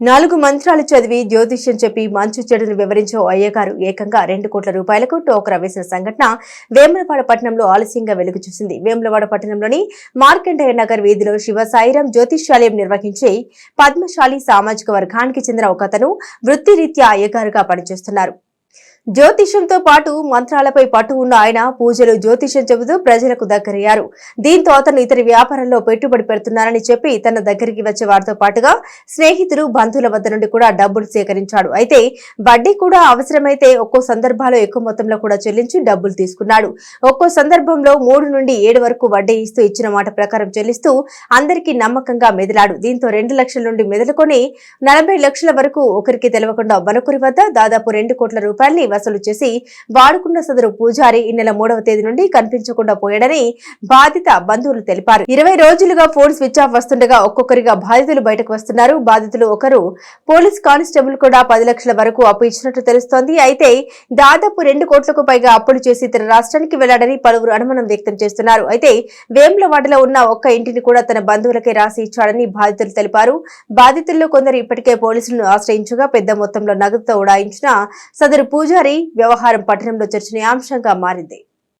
నాలుగు మంత్రాలు చదివి జ్యోతిష్యం చెప్పి మంచు చెడును వివరించే అయ్యగారు ఏకంగా రెండు కోట్ల రూపాయలకు టోకరా వేసిన సంఘటన వేములవాడ పట్టణంలో ఆలస్యంగా వెలుగు చూసింది. వేములవాడ పట్టణంలోని మార్కండేయ నగర్ వీధిలో శివ సాయిరాం జ్యోతిష్యాలయం నిర్వహించే పద్మశాలి సామాజిక వర్గానికి చెందిన ఒకతను వృత్తిరీత్యా అయ్యగారుగా పనిచేస్తున్నారు. జ్యోతిష్యంతో పాటు మంత్రాలపై పట్టు ఉన్న ఆయన పూజలు జ్యోతిష్యం చెబుతూ ప్రజలకు దగ్గరయ్యారు. దీంతో అతను ఇతర వ్యాపారంలో పెట్టుబడి పెడుతున్నారని చెప్పి తన దగ్గరికి వచ్చే వారితో పాటుగా స్నేహితులు బంధువుల వద్ద నుండి కూడా డబ్బులు సేకరించాడు. అయితే వడ్డీ కూడా అవసరమైతే ఒక్కో సందర్భాల్లో ఎక్కువ మొత్తంలో కూడా చెల్లించి డబ్బులు తీసుకున్నాడు. ఒక్కో సందర్భంలో మూడు నుండి ఏడు వరకు వడ్డీ ఇస్తూ ఇచ్చిన మాట ప్రకారం చెల్లిస్తూ అందరికీ నమ్మకంగా మెదిలాడు. దీంతో రెండు లక్షల నుండి మెదలుకొని నలభై లక్షల వరకు ఒకరికి తెలవకుండా మరొకరి వద్ద దాదాపు రెండు కోట్ల రూపాయల్ని వసూలు చేసి వాడుకున్న సదరు పూజారి ఈ నెల మూడవ తేదీ నుండి కనిపించకుండా పోయాడని బాధిత బంధువులు తెలిపారు. ఇరవై రోజులుగా ఫోన్ స్విచ్ ఆఫ్ వస్తుండగా ఒక్కొక్కరిగా బాధితులు బయటకు వస్తున్నారు. బాధితులు ఒకరు పోలీస్ కానిస్టేబుల్ కూడా పది లక్షల వరకు అప్పు ఇచ్చినట్టు తెలుస్తోంది. అయితే దాదాపు రెండు కోట్లకు పైగా అప్పులు చేసి ఇతర రాష్ట్రానికి వెళ్ళాడని పలువురు అనుమానం వ్యక్తం చేస్తున్నారు. అయితే వేములవాడలో ఉన్న ఒక్క ఇంటిని కూడా తన బంధువులకే రాసి ఇచ్చాడని బాధితులు తెలిపారు. బాధితుల్లో కొందరు ఇప్పటికే పోలీసులను ఆశ్రయించగా పెద్ద మొత్తంలో నగదుతో ఉడాయించిన సదరు పూజారి వ్యవహారం పట్టణంలో చర్చనీయాంశంగా మారింది.